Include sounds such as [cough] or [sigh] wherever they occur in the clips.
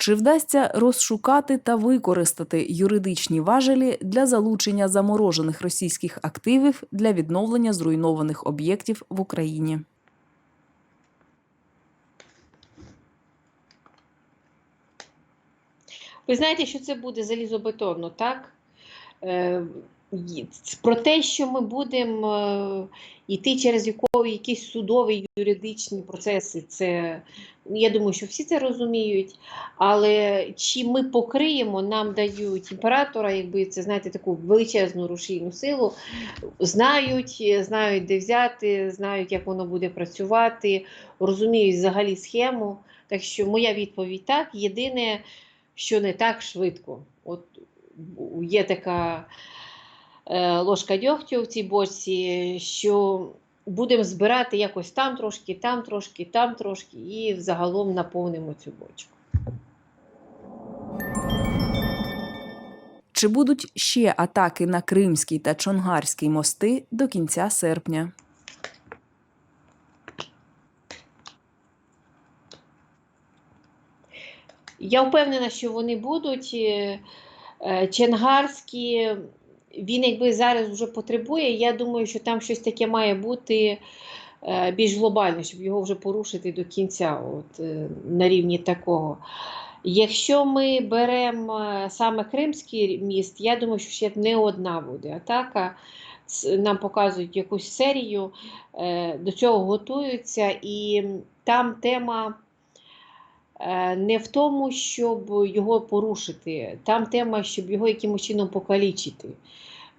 Чи вдасться розшукати та використати юридичні важелі для залучення заморожених російських активів для відновлення зруйнованих об'єктів в Україні? Ви знаєте, що це буде залізобетонно, так? Про те, що ми будемо е, йти через якісь судові юридичні процеси, це я думаю, що всі це розуміють. Але чи ми покриємо, нам дають імператора, якби це знаєте, таку величезну рушійну силу, знають, знають, де взяти, знають, як воно буде працювати, розуміють взагалі схему. Так що моя відповідь так. Єдине, що не так швидко. От є така ложка дьогтю в цій бочці, що будемо збирати якось там трошки, там трошки, там трошки, і взагалом наповнимо цю бочку. Чи будуть ще атаки на Кримський та Чонгарський мости до кінця серпня? Я впевнена, що вони будуть. Е, е, Ченгарський, він якби зараз вже потребує. Я думаю, що там щось таке має бути е, більш глобальне, щоб його вже порушити до кінця, от, е, на рівні такого. Якщо ми беремо е, саме Кримський міст, я думаю, що ще не одна буде атака. Нам показують якусь серію, до цього готуються, і там тема не в тому, щоб його порушити, там тема, щоб його якимось чином покалічити.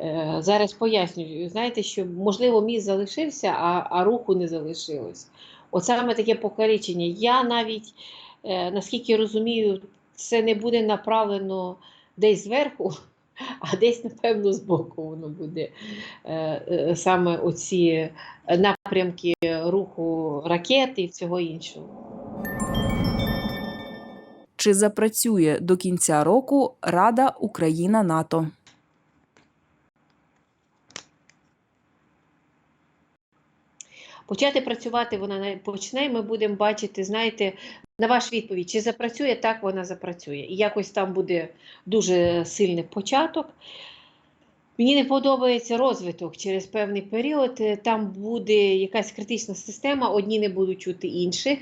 Е, Зараз пояснюю. Знаєте, що можливо міст залишився, а, а руху не залишилось. От саме таке покалічення. Я навіть, е, наскільки розумію, це не буде направлено десь зверху, [laughs] а десь, напевно, збоку воно буде. Е, е, Саме оці напрямки руху ракет і всього іншого. Чи запрацює до кінця року Рада Україна НАТО? Почати працювати вона не почне, і ми будемо бачити, знаєте, на ваш відповідь, чи запрацює, так вона запрацює. І якось там буде дуже сильний початок. Мені не подобається розвиток через певний період. Там буде якась критична система, одні не будуть чути інших,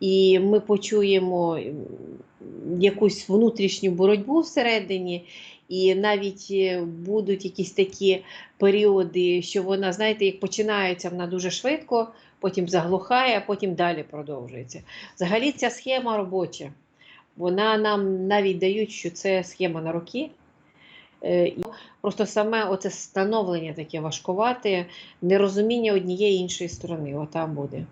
і ми почуємо якусь внутрішню боротьбу всередині, і навіть е, будуть якісь такі періоди, що вона, знаєте, як починається вона дуже швидко, потім заглухає, а потім далі продовжується. Взагалі ця схема робоча. Вона нам навіть дають, що це схема на роки. Е, Просто саме оце становлення таке важкувате, нерозуміння однієї іншої сторони. Отам буде.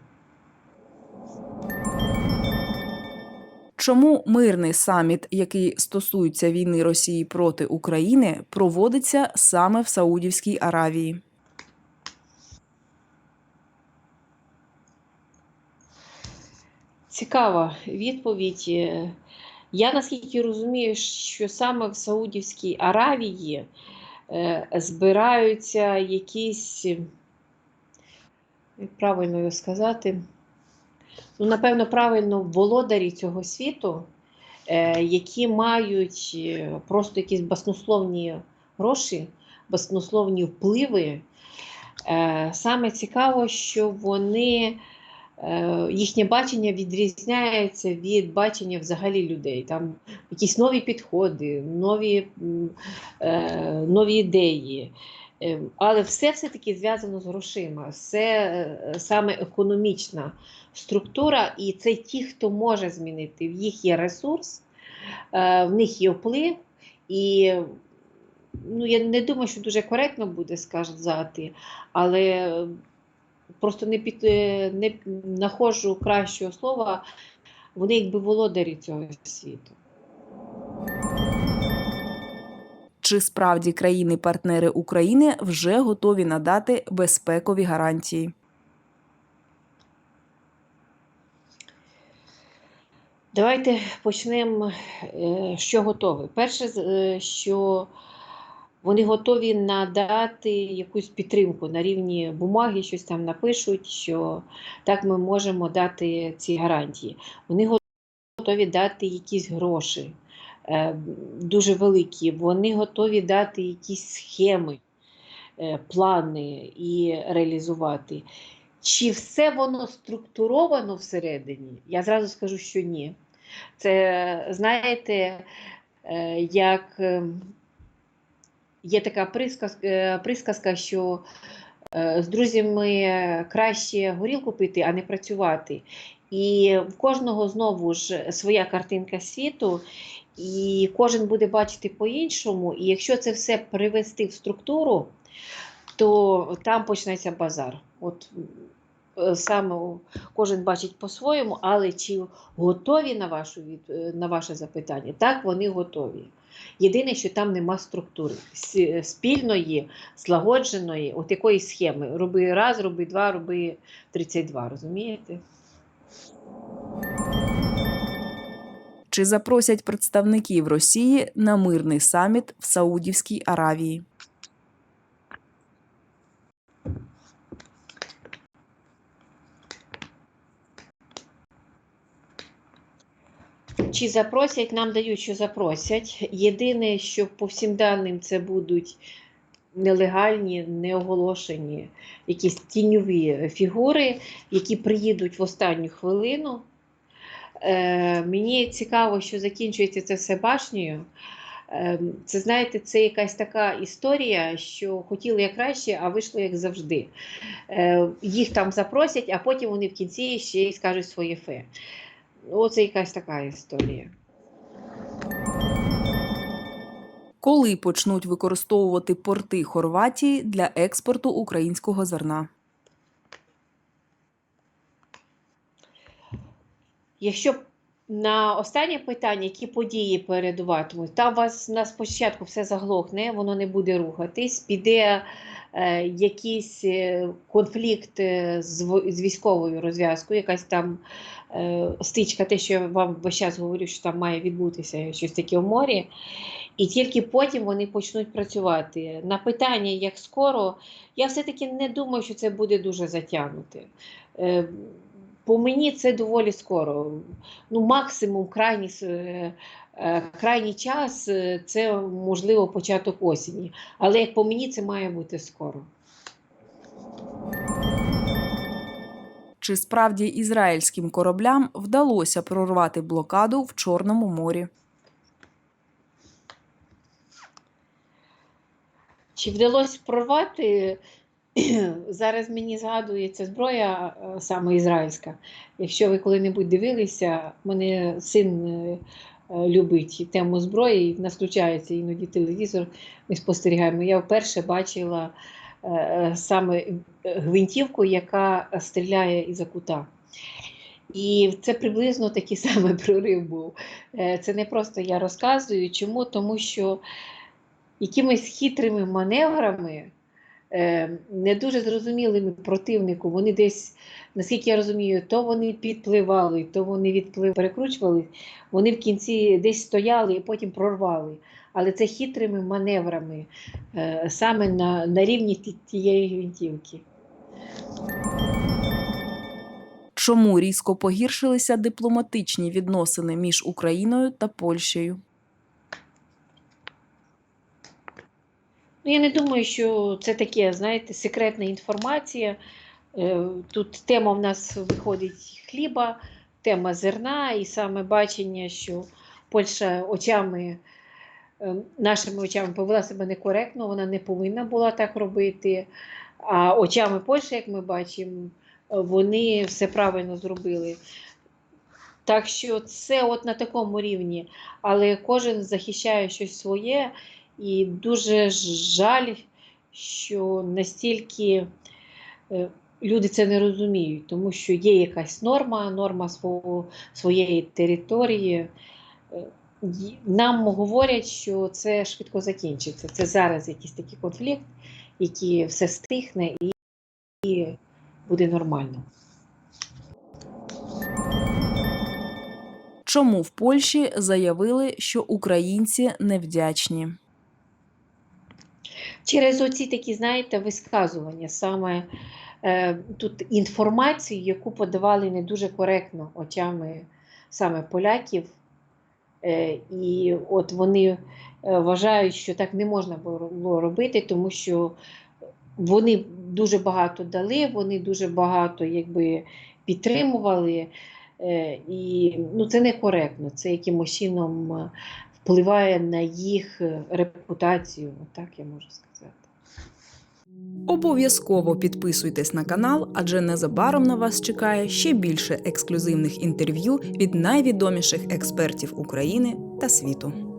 Чому мирний саміт, який стосується війни Росії проти України, проводиться саме в Саудівській Аравії? Цікава відповідь. Е, Я наскільки розумію, що саме в Саудівській Аравії е, збираються якісь, як правильно сказати, ну, напевно, правильно, володарі цього світу, е, які мають е, просто якісь баснословні гроші, баснословні впливи. Е, Саме цікаво, що вони їхнє бачення відрізняється від бачення взагалі людей. Там якісь нові підходи, нові, нові ідеї. Е, Але все все-таки зв'язано з грошима. Все е, саме економічна структура, і це ті, хто може змінити. В їх є ресурс, е, в них є вплив. І ну, я не думаю, що дуже коректно буде сказати, але просто не під е, не знаходжу кращого слова. Вони якби володарі цього світу. Чи справді країни-партнери України вже готові надати безпекові гарантії? Давайте почнемо, е, що готові. Перше, е, що вони готові надати якусь підтримку на рівні бумаги, щось там напишуть, що так ми можемо дати ці гарантії. Вони готові дати якісь гроші дуже великі, вони готові дати якісь схеми, е, плани і реалізувати. Чи все воно структуровано всередині? Я зразу скажу, що ні. Це, знаєте, е, як е, є така присказка, е, що е, з друзями краще горілку пити, а не працювати. І в кожного знову ж своя картинка світу, і кожен буде бачити по-іншому. І якщо це все привести в структуру, то там почнеться базар. От е, саме кожен бачить по-своєму, але чи готові на, вашу е, на ваше запитання? Так, вони готові. Єдине, що там нема структури спільної, злагодженої, от якоїсь схеми. Роби раз, роби два, роби 32, розумієте? Чи запросять представників Росії на мирний саміт в Саудівській Аравії? Чи запросять, нам дають, що запросять. Єдине, що по всім даним це будуть нелегальні, неоголошені якісь тіньові фігури, які приїдуть в останню хвилину. Е, мені цікаво, що закінчується це все башнею. Е, це, знаєте, це якась така історія, що хотіли як краще, а вийшло як завжди. Е, їх там запросять, а потім вони в кінці ще й скажуть своє фе. Оце якась така історія. Коли почнуть використовувати порти Хорватії для експорту українського зерна? Якщо на останнє питання, які події передуватимуть, там вас на спочатку все заглохне, воно не буде рухатись, піде е, якийсь е, конфлікт е, з, з військовою розв'язкою, якась там е, стичка, те, що я вам весь час говорю, що там має відбутися щось таке в морі. І тільки потім вони почнуть працювати. На питання, як скоро, я все-таки не думаю, що це буде дуже затягнути. Е, по мені це доволі скоро. Ну, максимум крайній, е, е, крайній час е, це можливо початок осені. Але як по мені, це має бути скоро. Чи справді ізраїльським кораблям вдалося прорвати блокаду в Чорному морі? Чи вдалося прорвати? [clears throat] Зараз мені згадується зброя е, саме ізраїльська. Якщо ви коли-небудь дивилися, мене син е, е, любить тему зброї, в нас включається іноді телевізор, ми спостерігаємо. Я вперше бачила саме гвинтівку, яка стріляє із кута. І це приблизно такий [laughs] самий прорив був. Це не просто я розказую. Чому? Тому що якимись хитрими маневрами, не дуже зрозумілими противнику, вони десь, наскільки я розумію, то вони підпливали, то вони відплив, перекручували, вони в кінці десь стояли і потім прорвали. Але це хитрими маневрами, е, саме на, на рівні ті- тієї гвинтівки. Чому різко погіршилися дипломатичні відносини між Україною та Польщею? Ну, я не думаю, що це таке, знаєте, секретна інформація. Е, Тут тема в нас виходить хліба, тема зерна, і саме бачення, що Польща очами, е, нашими очами повела себе некоректно, вона не повинна була так робити. А очами Польщі, як ми бачимо, вони все правильно зробили. Так що це от на такому рівні. Але кожен захищає щось своє, і дуже жаль, що настільки е, люди це не розуміють, тому що є якась норма, норма свого, своєї території. Е, Нам говорять, що це швидко закінчиться. Це зараз якийсь такий конфлікт, який все стихне і, і буде нормально. Чому в Польщі заявили, що українці невдячні? Через оці такі, знаєте, висказування, саме е, тут інформацію, яку подавали не дуже коректно очами саме поляків. Е, І от вони е, вважають, що так не можна було робити, тому що вони дуже багато дали, вони дуже багато якби, підтримували. І ну, це некоректно, це якимось чином впливає на їх е, репутацію, так я можу сказати. Обов'язково підписуйтесь на канал, адже незабаром на вас чекає ще більше ексклюзивних інтерв'ю від найвідоміших експертів України та світу.